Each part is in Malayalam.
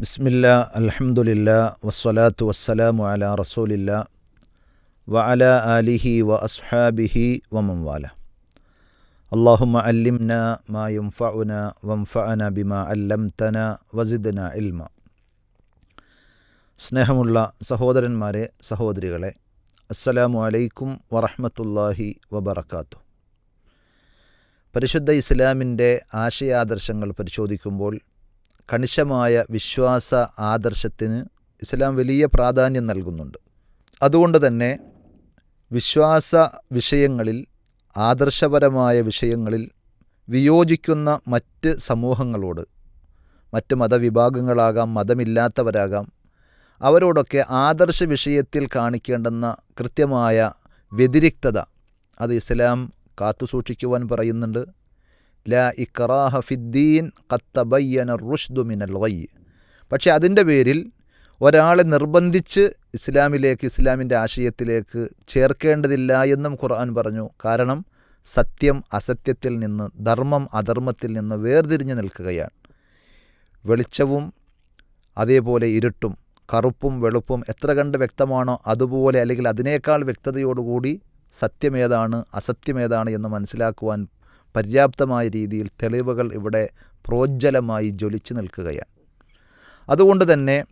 ബിസ്മില്ല അലഹമുല്ല വസ്സലാത്തു വസ്സലാമു അല റസൂലില്ല വ അല ആലിഹി വ അസ്ഹാബിഹി വമംവാല അള്ളാഹുമ അല്ലിംന മാ വം വംഫഅന ബിമ അല്ലംതന വസിദ്ന ഇൽമ. സ്നേഹമുള്ള സഹോദരന്മാരെ സഹോദരികളെ അസ്സലാമു അലൈക്കും വറഹ്മത്തുള്ളാഹി വബറകാത്തു. പരിശുദ്ധ ഇസ്ലാമിന്റെ ആശയാദർശങ്ങൾ പരിശോധിക്കുമ്പോൾ കണിശമായ വിശ്വാസ ആദർശത്തിന് ഇസ്ലാം വലിയ പ്രാധാന്യം നൽകുന്നുണ്ട്. അതുകൊണ്ട് തന്നെ വിശ്വാസ വിഷയങ്ങളിൽ ആദർശപരമായ വിഷയങ്ങളിൽ വിയോജിക്കുന്ന മറ്റ് സമൂഹങ്ങളോട് മറ്റ് മതവിഭാഗങ്ങളാകാം മതമില്ലാത്തവരാകാം അവരോടൊക്കെ ആദർശ വിഷയത്തിൽ കാണിക്കേണ്ടുന്ന കൃത്യമായ വ്യതിരിക്തത അത് ഇസ്ലാം കാത്തുസൂക്ഷിക്കുവാൻ പറയുന്നുണ്ട്. ലാ ഇക്റാഹ ഫിദ്ദീൻ കത്തബയ്യന റുഷ്ദു മിനൽ വയ്യ് പക്ഷേ അതിന്റെ പേരിൽ ഒരാളെ നിർബന്ധിച്ച് ഇസ്ലാമിലേക്ക് ഇസ്ലാമിന്റെ ആശയത്തിലേക്ക് ചേർക്കേണ്ടതില്ല എന്നും ഖുർആൻ പറഞ്ഞു. കാരണം സത്യം അസത്യത്തിൽ നിന്ന് ധർമ്മം അധർമ്മത്തിൽ നിന്ന് വേർതിരിഞ്ഞു നിൽക്കുകയാണ്. വെളിച്ചവും അതേപോലെ ഇരുട്ടും കറുപ്പും വെളുപ്പും എത്ര കണ്ട് വ്യക്തമാണോ അതുപോലെ അല്ലെങ്കിൽ അതിനേക്കാൾ വ്യക്തതയോടുകൂടി സത്യമേതാണ് അസത്യമേതാണ് എന്ന് മനസ്സിലാക്കുവാൻ പര്യാപ്തമായ രീതിയിൽ തെളിവുകൾ ഇവിടെ പ്രോജ്വലമായി ജ്വലിച്ചു നിൽക്കുകയാണ്. അതുകൊണ്ട് തന്നെ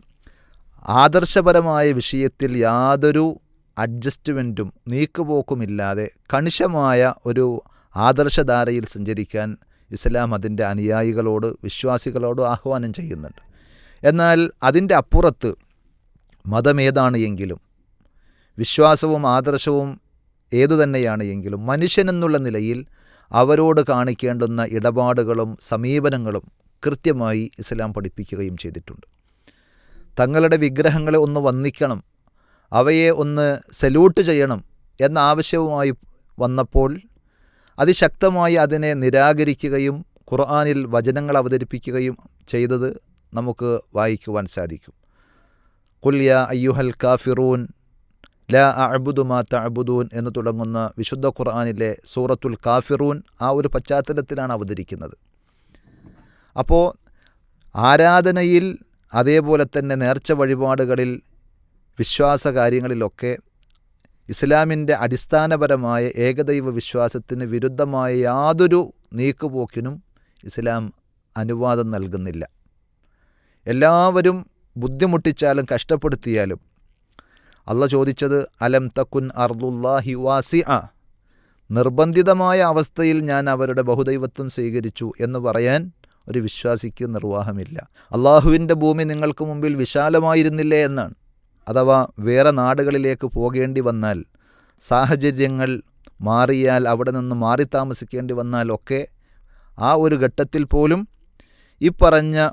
ആദർശപരമായ വിഷയത്തിൽ യാതൊരു അഡ്ജസ്റ്റ്മെന്റും നീക്കുപോക്കുമില്ലാതെ കണിശമായ ഒരു ആദർശധാരയിൽ സഞ്ചരിക്കാൻ ഇസ്ലാം അതിന്റെ അനുയായികളോട് വിശ്വാസികളോട് ആഹ്വാനം ചെയ്യുന്നുണ്ട്. എന്നാൽ അതിന്റെ അപ്പുറത്ത് മതമേതാണ് എങ്കിലും വിശ്വാസവും ആദർശവും ഏതു തന്നെയാണ് എങ്കിലും മനുഷ്യനെന്നുള്ള നിലയിൽ അവരോട് കാണിക്കേണ്ടുന്ന ഇടപാടുകളും സമീപനങ്ങളും കൃത്യമായി ഇസ്ലാം പഠിപ്പിക്കുകയും ചെയ്തിട്ടുണ്ട്. തങ്ങളുടെ വിഗ്രഹങ്ങളെ ഒന്ന് വന്ദിക്കണം അവയെ ഒന്ന് സല്യൂട്ട് ചെയ്യണം എന്ന ആവശ്യവുമായി വന്നപ്പോൾ അതിശക്തമായി അതിനെ നിരാകരിക്കുകയും ഖുർആാനിൽ വചനങ്ങൾ അവതരിപ്പിക്കുകയും ചെയ്തത് നമുക്ക് വായിക്കുവാൻ സാധിക്കും. കുല്യ അയ്യുഹൽ കാഫിറൂൻ ലാ അഅബുദുമാ തഅബുദൂൻ എന്ന് തുടങ്ങുന്ന വിശുദ്ധ ഖുർആാനിലെ സൂറത്തുൽ കാഫിറൂൻ ആ ഒരു പശ്ചാത്തലത്തിലാണ് അവതരിക്കുന്നത്. അപ്പോൾ ആരാധനയിൽ അതേപോലെ തന്നെ നേർച്ച വഴിപാടുകളിൽ വിശ്വാസ കാര്യങ്ങളിലൊക്കെ ഇസ്ലാമിന്റെ അടിസ്ഥാനപരമായ ഏകദൈവ വിശ്വാസത്തിന് വിരുദ്ധമായ യാതൊരു നീക്കുപോക്കിനും ഇസ്ലാം അനുവാദം നൽകുന്നില്ല. എല്ലാവരും ബുദ്ധിമുട്ടിച്ചാലും കഷ്ടപ്പെടുത്തിയാലും അള്ള ചോദിച്ചത് അലം തക്കുൻ അർദുല്ലാഹി വാസി അ നിർബന്ധിതമായ അവസ്ഥയിൽ ഞാൻ അവരുടെ ബഹുദൈവത്വം സ്വീകരിച്ചു എന്ന് പറയാൻ ഒരു വിശ്വാസിക്ക് നിർവാഹമില്ല. അള്ളാഹുവിന്റെ ഭൂമി നിങ്ങൾക്ക് മുമ്പിൽ വിശാലമായിരുന്നില്ലേ എന്നാണ്. അഥവാ വേറെ നാടുകളിലേക്ക് പോകേണ്ടി വന്നാൽ സാഹചര്യങ്ങൾ മാറിയാൽ അവിടെ നിന്ന് മാറി താമസിക്കേണ്ടി വന്നാൽ ഒക്കെ ആ ഒരു ഘട്ടത്തിൽ പോലും ഈ പറഞ്ഞ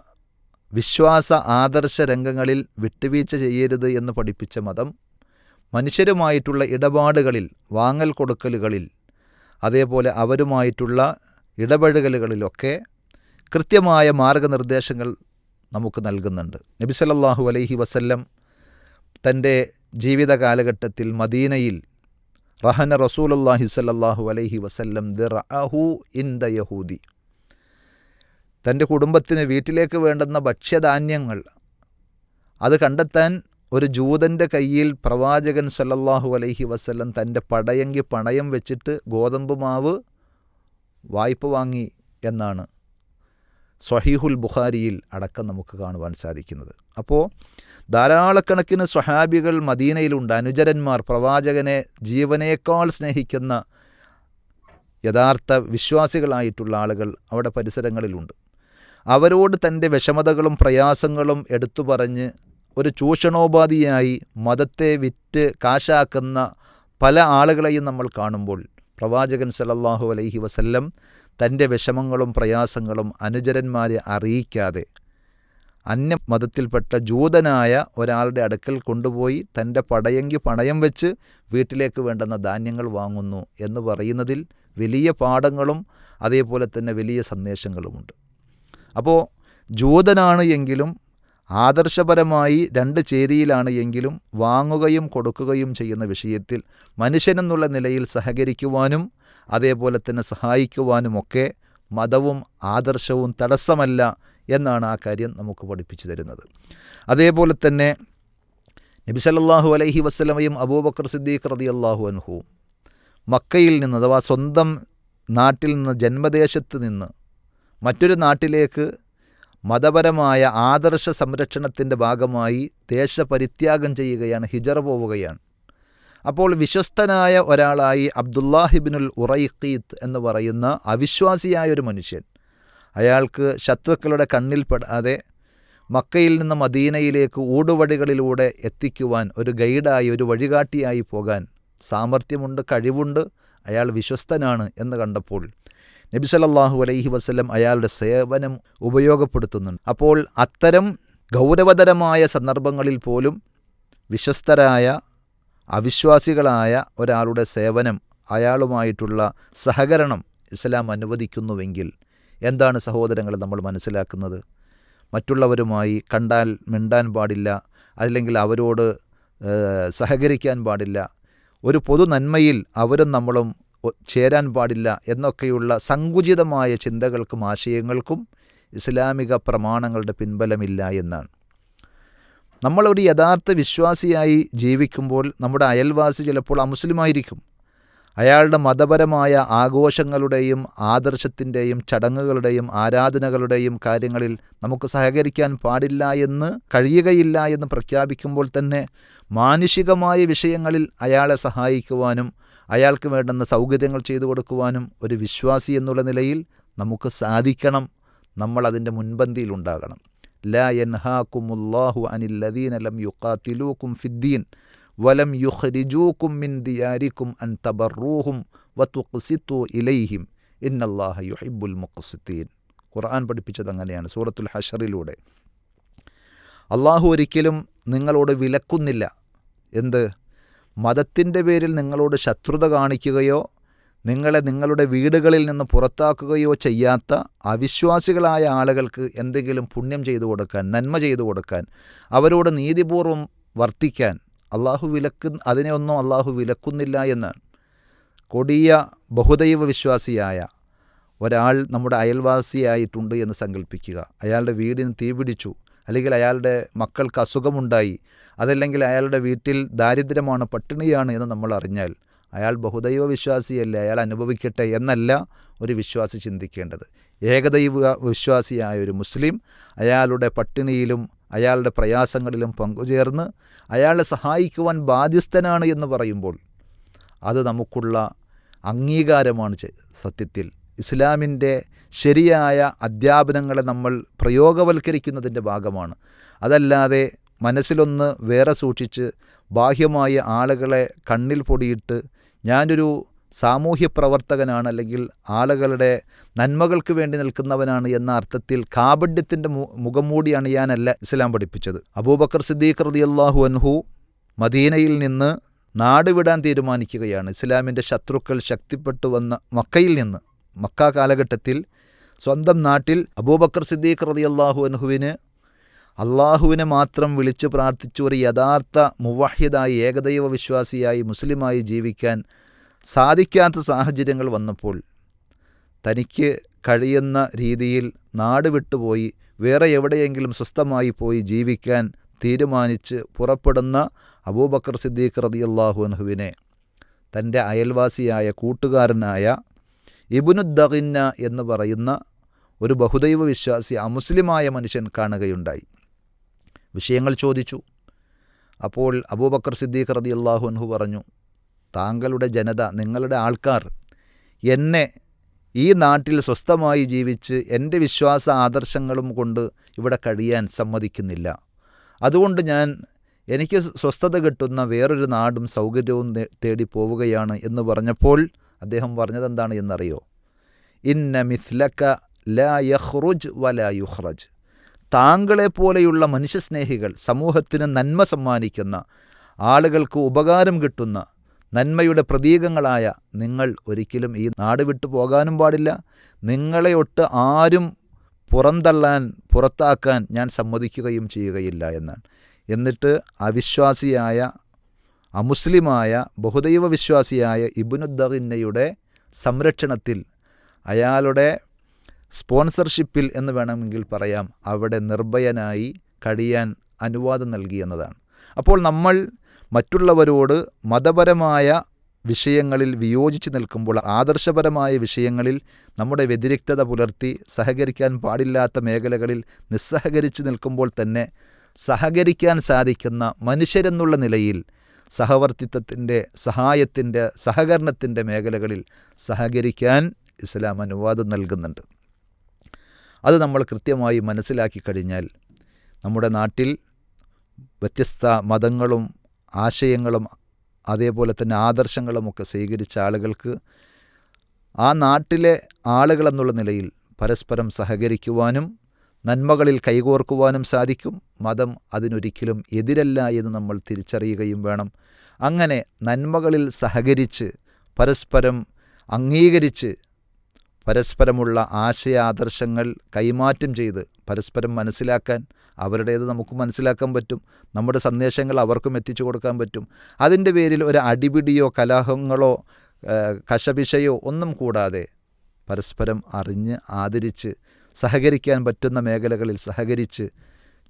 വിശ്വാസ ആദർശ രംഗങ്ങളിൽ വിട്ടുവീഴ്ച ചെയ്യരുത് എന്ന് പഠിപ്പിച്ച മതം മനുഷ്യരുമായിട്ടുള്ള ഇടപാടുകളിൽ വാങ്ങൽ കൊടുക്കലുകളിൽ അതേപോലെ അവരുമായിട്ടുള്ള ഇടപഴകലുകളിലൊക്കെ കൃത്യമായ മാർഗനിർദ്ദേശങ്ങൾ നമുക്ക് നൽകുന്നുണ്ട്. നബി സല്ലല്ലാഹു അലൈഹി വസല്ലം തന്റെ ജീവിത കാലഘട്ടത്തിൽ മദീനയിൽ റഹന റസൂലുല്ലാഹി സല്ലല്ലാഹു അലൈഹി വസല്ലം ദിറഅഹു ഇൻ ദ യഹൂദി തന്റെ കുടുംബത്തിന് വീട്ടിലേക്ക് വേണ്ടുന്ന ഭക്ഷ്യധാന്യങ്ങൾ അത് കണ്ടെത്താൻ ഒരു ജൂതന്റെ കയ്യിൽ പ്രവാചകൻ സല്ലല്ലാഹു അലൈഹി വസല്ലം തന്റെ പടയങ്കി പണയം വെച്ചിട്ട് ഗോതമ്പ് മാവ് വായ്പ വാങ്ങി എന്നാണ് സ്വഹീഹുൽ ബുഖാരിയിൽ അടക്കം നമുക്ക് കാണുവാൻ സാധിക്കുന്നത്. അപ്പോൾ ധാരാളക്കണക്കിന് സ്വഹാബികൾ മദീനയിലുണ്ട്. അനുചരന്മാർ പ്രവാചകനെ ജീവനേക്കാൾ സ്നേഹിക്കുന്ന യഥാർത്ഥ വിശ്വാസികളായിട്ടുള്ള ആളുകൾ അവിടെ പരിസരങ്ങളിലുണ്ട്. അവരോട് തന്റെ വിഷമതകളും പ്രയാസങ്ങളും എടുത്തു പറഞ്ഞ് ഒരു ചൂഷണോപാധിയായി മതത്തെ വിറ്റ് കാശാക്കുന്ന പല ആളുകളെയും നമ്മൾ കാണുമ്പോൾ പ്രവാചകൻ സലല്ലാഹു അലൈഹി വസല്ലം തന്റെ വിഷമങ്ങളും പ്രയാസങ്ങളും അനുചരന്മാരെ അറിയിക്കാതെ അന്യ മതത്തിൽപ്പെട്ട ജൂതനായ ഒരാളുടെ അടുക്കൽ കൊണ്ടുപോയി തന്റെ പടയങ്കി പണയം വെച്ച് വീട്ടിലേക്ക് വേണ്ടുന്ന ധാന്യങ്ങൾ വാങ്ങുന്നു എന്ന് പറയുന്നതിൽ വലിയ പാഠങ്ങളും അതേപോലെ തന്നെ വലിയ സന്ദേശങ്ങളുമുണ്ട്. അപ്പോൾ ജൂതനാണ് എങ്കിലും ആദർശപരമായി രണ്ട് ചേരിയിലാണ് എങ്കിലും വാങ്ങുകയും കൊടുക്കുകയും ചെയ്യുന്ന വിഷയത്തിൽ മനുഷ്യനെന്നുള്ള നിലയിൽ സഹകരിക്കുവാനും അതേപോലെ തന്നെ സഹായിക്കുവാനുമൊക്കെ മതവും ആദർശവും തടസ്സമല്ല എന്നാണ് ആ കാര്യം നമുക്ക് പഠിപ്പിച്ചു തരുന്നത്. അതേപോലെ തന്നെ നബി സല്ലല്ലാഹു അലൈഹി വസ്ലമയും അബൂബക്കർ സിദ്ദീഖ് റതി അള്ളാഹു അൻഹുവും മക്കയിൽ നിന്ന് അഥവാ സ്വന്തം നാട്ടിൽ നിന്ന് ജന്മദേശത്ത് നിന്ന് മറ്റൊരു നാട്ടിലേക്ക് മതപരമായ ആദർശ സംരക്ഷണത്തിന്റെ ഭാഗമായി ദേശപരിത്യാഗം ചെയ്യുകയാണ് ഹിജറ പോവുകയാണ്. അപ്പോൾ വിശ്വസ്തനായ ഒരാളായി അബ്ദുല്ലാഹിബിനുൽ ഉറൈഖീത്ത് എന്ന് പറയുന്ന അവിശ്വാസിയായ ഒരു മനുഷ്യൻ. അയാൾക്ക് ശത്രുക്കളുടെ കണ്ണിൽ കണ്ണിൽപ്പെടാതെ മക്കയിൽ നിന്ന് മദീനയിലേക്ക് ഊടുവഴികളിലൂടെ എത്തിക്കുവാൻ ഒരു ഗൈഡായി ഒരു വഴികാട്ടിയായി പോകാൻ സാമർഥ്യമുണ്ട് കഴിവുണ്ട് അയാൾ വിശ്വസ്തനാണ് എന്ന് കണ്ടപ്പോൾ നബി സല്ലല്ലാഹു അലൈഹി വസ്ലം അയാളുടെ സേവനം ഉപയോഗപ്പെടുത്തുന്നുണ്ട്. അപ്പോൾ അത്തരം ഗൗരവതരമായ സന്ദർഭങ്ങളിൽ പോലും വിശ്വസ്തരായ അവിശ്വാസികളായ ഒരാളുടെ സേവനം അയാളുമായിട്ടുള്ള സഹകരണം ഇസ്ലാം അനുവദിക്കുന്നുവെങ്കിൽ എന്താണ് സഹോദരങ്ങൾ നമ്മൾ മനസ്സിലാക്കുന്നത്? മറ്റുള്ളവരുമായി കണ്ടാൽ മിണ്ടാൻ പാടില്ല അല്ലെങ്കിൽ അവരോട് സഹകരിക്കാൻ പാടില്ല. ഒരു പൊതു നന്മയിൽ അവരും നമ്മളും ചേരാൻ പാടില്ല എന്നൊക്കെയുള്ള സങ്കുചിതമായ ചിന്തകൾക്കും ആശയങ്ങൾക്കും ഇസ്ലാമിക പ്രമാണങ്ങളുടെ പിൻബലമില്ല എന്നാണ്. നമ്മളൊരു യഥാർത്ഥ വിശ്വാസിയായി ജീവിക്കുമ്പോൾ നമ്മുടെ അയൽവാസി ചിലപ്പോൾ അമുസ്ലിമായിരിക്കും. അയാളുടെ മതപരമായ ആഘോഷങ്ങളുടെയും ആദർശത്തിന്റെയും ചടങ്ങുകളുടെയും ആരാധനകളുടെയും കാര്യങ്ങളിൽ നമുക്ക് സഹകരിക്കാൻ പാടില്ല എന്ന് കഴിയുകയില്ല എന്ന് പ്രഖ്യാപിക്കുമ്പോൾ തന്നെ മാനുഷികമായ വിഷയങ്ങളിൽ അയാളെ സഹായിക്കുവാനും അയാൾക്ക് വേണ്ടുന്ന സൗകര്യങ്ങൾ ചെയ്തു കൊടുക്കുവാനും ഒരു വിശ്വാസി എന്നുള്ള നിലയിൽ നമുക്ക് സാധിക്കണം. നമ്മൾ അതിന്റെ മുൻപന്തിയിലുണ്ടാകണം ലാ യൻഹാക്കുമുല്ലാഹു അനില്ലദീന ലം യുക്കാത്തിലൂക്കും ഫിദ്ദീൻ വലം യുഹരിജൂക്കും മിൻ ദിയാരിക്കും അൻ തബറൂഹും വതുഖ്സിത്തു ഇലൈഹിം ഇന്നല്ലാഹ യുഹിബ്ബുൽ മുഖ്സിത്തീൻ. ഖുർആൻ പഠിപ്പിച്ചത് അങ്ങനെയാണ് സൂറത്തുൽ ഹഷറിലൂടെ. അള്ളാഹു ഒരിക്കലും നിങ്ങളോട് വിലക്കുന്നില്ല. എന്ത്? മതത്തിന്റെ പേരിൽ നിങ്ങളോട് ശത്രുത കാണിക്കുകയോ നിങ്ങളെ നിങ്ങളുടെ വീടുകളിൽ നിന്ന് പുറത്താക്കുകയോ ചെയ്യാത്ത അവിശ്വാസികളായ ആളുകൾക്ക് എന്തെങ്കിലും പുണ്യം ചെയ്തു കൊടുക്കാൻ നന്മ ചെയ്തു കൊടുക്കാൻ അവരോട് നീതിപൂർവം വർത്തിക്കാൻ അള്ളാഹു വിലക്ക് അതിനെ ഒന്നും അള്ളാഹു വിലക്കുന്നില്ല എന്ന് കൊടിയ ബഹുദൈവ വിശ്വാസിയായ ഒരാൾ നമ്മുടെ അയൽവാസിയായിട്ടുണ്ട് എന്ന് സങ്കല്പിക്കുക അയാളുടെ വീടിന് തീപിടിച്ചു. അല്ലെങ്കിൽ അയാളുടെ മക്കൾക്ക് അസുഖമുണ്ടായി അതല്ലെങ്കിൽ അയാളുടെ വീട്ടിൽ ദാരിദ്ര്യമാണ് പട്ടിണിയാണ് എന്ന് നമ്മൾ അറിഞ്ഞാൽ അയാൾ ബഹുദൈവ വിശ്വാസിയല്ലേ അയാൾ അനുഭവിക്കട്ടെ എന്നല്ല ഒരു വിശ്വാസി ചിന്തിക്കേണ്ടത്. ഏകദൈവ വിശ്വാസിയായ ഒരു മുസ്ലിം അയാളുടെ പട്ടിണിയിലും അയാളുടെ പ്രയാസങ്ങളിലും പങ്കുചേർന്ന് അയാളെ സഹായിക്കുവാൻ ബാധ്യസ്ഥനാണ് എന്ന് പറയുമ്പോൾ അത് നമുക്കുള്ള അംഗീകാരമാണ് സത്യത്തിൽ. ഇസ്ലാമിന്റെ ശരിയായ അധ്യാപനങ്ങളെ നമ്മൾ പ്രയോഗവൽക്കരിക്കുന്നതിന്റെ ഭാഗമാണ്. അതല്ലാതെ മനസ്സിലൊന്ന് വേറെ സൂക്ഷിച്ച് ബാഹ്യമായ ആളുകളെ കണ്ണിൽ പൊടിയിട്ട് ഞാനൊരു സാമൂഹ്യ പ്രവർത്തകനാണ് അല്ലെങ്കിൽ ആളുകളുടെ നന്മകൾക്ക് വേണ്ടി നിൽക്കുന്നവനാണ് എന്ന അർത്ഥത്തിൽ കാപഡ്യത്തിന്റെ മുഖംമൂടി അണിയാനല്ല ഇസ്ലാം പഠിപ്പിച്ചത്. അബൂബക്കർ സിദ്ദീഖ് റതി അള്ളാഹു അൻഹു മദീനയിൽ നിന്ന് നാടുവിടാൻ തീരുമാനിക്കുകയാണ്. ഇസ്ലാമിന്റെ ശത്രുക്കൾ ശക്തിപ്പെട്ടു വന്ന മക്കയിൽ നിന്ന്. മക്ക കാലഘട്ടത്തിൽ സ്വന്തം നാട്ടിൽ അബൂബക്കർ സിദ്ദീഖ് റതി അള്ളാഹു അൻഹുവിന് അള്ളാഹുവിനെ മാത്രം വിളിച്ചു പ്രാർത്ഥിച്ചു ഒരു യഥാർത്ഥ മുവാഹ്യതായി ഏകദൈവ വിശ്വാസിയായി മുസ്ലിമായി ജീവിക്കാൻ സാധിക്കാത്ത സാഹചര്യങ്ങൾ വന്നപ്പോൾ തനിക്ക് കഴിയുന്ന രീതിയിൽ നാട് വിട്ടുപോയി വേറെ എവിടെയെങ്കിലും സ്വസ്ഥമായി പോയി ജീവിക്കാൻ തീരുമാനിച്ച് പുറപ്പെടുന്ന അബൂബക്കർ സിദ്ദീഖ് റതി അള്ളാഹു അൻഹുവിനെ തന്റെ അയൽവാസിയായ കൂട്ടുകാരനായ ഇബുനുദ്ദഹിന്ന എന്ന് പറയുന്ന ഒരു ബഹുദൈവ വിശ്വാസി അമുസ്ലിമായ മനുഷ്യൻ കാണുകയുണ്ടായി. വിഷയങ്ങൾ ചോദിച്ചു. അപ്പോൾ അബൂബക്കർ സിദ്ദീഖ് റതി അള്ളാഹുഹു പറഞ്ഞു താങ്കളുടെ ജനത നിങ്ങളുടെ ആൾക്കാർ എന്നെ ഈ നാട്ടിൽ സ്വസ്ഥമായി ജീവിച്ച് എന്റെ വിശ്വാസ ആദർശങ്ങളും കൊണ്ട് ഇവിടെ കഴിയാൻ സമ്മതിക്കുന്നില്ല. അതുകൊണ്ട് ഞാൻ എനിക്ക് സ്വസ്ഥത കിട്ടുന്ന വേറൊരു നാടും സൗകര്യവും തേടി പോവുകയാണ് എന്ന് പറഞ്ഞപ്പോൾ അദ്ദേഹം പറഞ്ഞത് എന്താണ് എന്നറിയോ? ഇന്ന മിഥ്ലക്ക ലാ യഹ്റുജ് വലാ യുഹ്റജ് താങ്കളെപ്പോലെയുള്ള മനുഷ്യസ്നേഹികൾ സമൂഹത്തിന് നന്മ സമ്മാനിക്കുന്ന ആളുകൾക്ക് ഉപകാരം കിട്ടുന്ന നന്മയുടെ പ്രതീകങ്ങളായ നിങ്ങൾ ഒരിക്കലും ഈ നാട് വിട്ടു പോകാനും പാടില്ല. നിങ്ങളെ ഒട്ട് ആരും പുറന്തള്ളാൻ പുറത്താക്കാൻ ഞാൻ സമ്മതിക്കുകയും ചെയ്യുകയില്ല എന്നാണ്. എന്നിട്ട് അവിശ്വാസിയായ അമുസ്ലിമായ ബഹുദൈവ വിശ്വാസിയായ ഇബുനുദ്ദഹിന്നയുടെ സംരക്ഷണത്തിൽ അയാളുടെ സ്പോൺസർഷിപ്പിൽ എന്ന് വേണമെങ്കിൽ പറയാം അവിടെ നിർഭയനായി കഴിയാൻ അനുവാദം നൽകി എന്നതാണ്. അപ്പോൾ നമ്മൾ മറ്റുള്ളവരോട് മതപരമായ വിഷയങ്ങളിൽ വിയോജിച്ച് നിൽക്കുമ്പോൾ ആദർശപരമായ വിഷയങ്ങളിൽ നമ്മുടെ വ്യതിരിക്തത പുലർത്തി സഹകരിക്കാൻ പാടില്ലാത്ത മേഖലകളിൽ നിസ്സഹകരിച്ച് നിൽക്കുമ്പോൾ തന്നെ സഹകരിക്കാൻ സാധിക്കുന്ന മനുഷ്യരെന്നുള്ള നിലയിൽ സഹവർത്തിത്വത്തിന്റെ സഹായത്തിന്റെ സഹകരണത്തിന്റെ മേഖലകളിൽ സഹകരിക്കാൻ ഇസ്ലാം അനുവാദം നൽകുന്നുണ്ട്. അത് നമ്മൾ കൃത്യമായി മനസ്സിലാക്കി കഴിഞ്ഞാൽ നമ്മുടെ നാട്ടിൽ വ്യത്യസ്ത മതങ്ങളും ആശയങ്ങളും അതേപോലെ തന്നെ ആദർശങ്ങളുമൊക്കെ സ്വീകരിച്ച ആളുകൾക്ക് ആ നാട്ടിലെ ആളുകളെന്നുള്ള നിലയിൽ പരസ്പരം സഹകരിക്കുവാനും നന്മകളിൽ കൈകോർക്കുവാനും സാധിക്കും. മതം അതിനൊരിക്കലും എതിരല്ല എന്ന് നമ്മൾ തിരിച്ചറിയുകയും വേണം. അങ്ങനെ നന്മകളിൽ സഹകരിച്ച് പരസ്പരം അംഗീകരിച്ച് പരസ്പരമുള്ള ആശയ ആദർശങ്ങൾ കൈമാറ്റം ചെയ്ത് പരസ്പരം മനസ്സിലാക്കാൻ അവരുടേത് നമുക്ക് മനസ്സിലാക്കാൻ പറ്റും. നമ്മുടെ സന്ദേശങ്ങൾ അവർക്കും എത്തിച്ചു കൊടുക്കാൻ പറ്റും. അതിന്റെ പേരിൽ ഒരു അടിപിടിയോ കലഹങ്ങളോ കശപിശയോ ഒന്നും കൂടാതെ പരസ്പരം അറിഞ്ഞ് ആദരിച്ച് സഹകരിക്കാൻ പറ്റുന്ന മേഖലകളിൽ സഹകരിച്ച്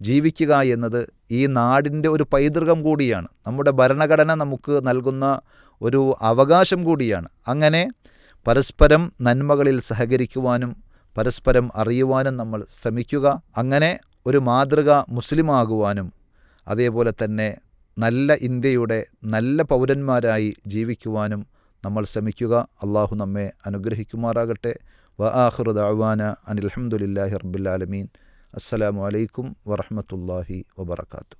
ജീവിക്കുക എന്നത് ഈ നാടിന്റെ ഒരു പൈതൃകം കൂടിയാണ്. നമ്മുടെ ഭരണഘടന നമുക്ക് നൽകുന്ന ഒരു അവകാശം കൂടിയാണ്. അങ്ങനെ പരസ്പരം നന്മകളിൽ സഹകരിക്കുവാനും പരസ്പരം അറിയുവാനും നമ്മൾ ശ്രമിക്കുക. അങ്ങനെ ഒരു മാതൃക മുസ്ലിമാകുവാനും അതേപോലെ തന്നെ നല്ല ഇന്ത്യയുടെ നല്ല പൗരന്മാരായി ജീവിക്കുവാനും നമ്മൾ ശ്രമിക്കുക. അള്ളാഹു നമ്മെ അനുഗ്രഹിക്കുമാറാകട്ടെ. വ ആഹ്റു ദഅവാന അനിൽഹമുല്ലാഹി റബ്ബിലാലമീൻ അസ്സലാമു അലൈക്കും വറഹമത്തല്ലാഹി വബർക്കാത്തു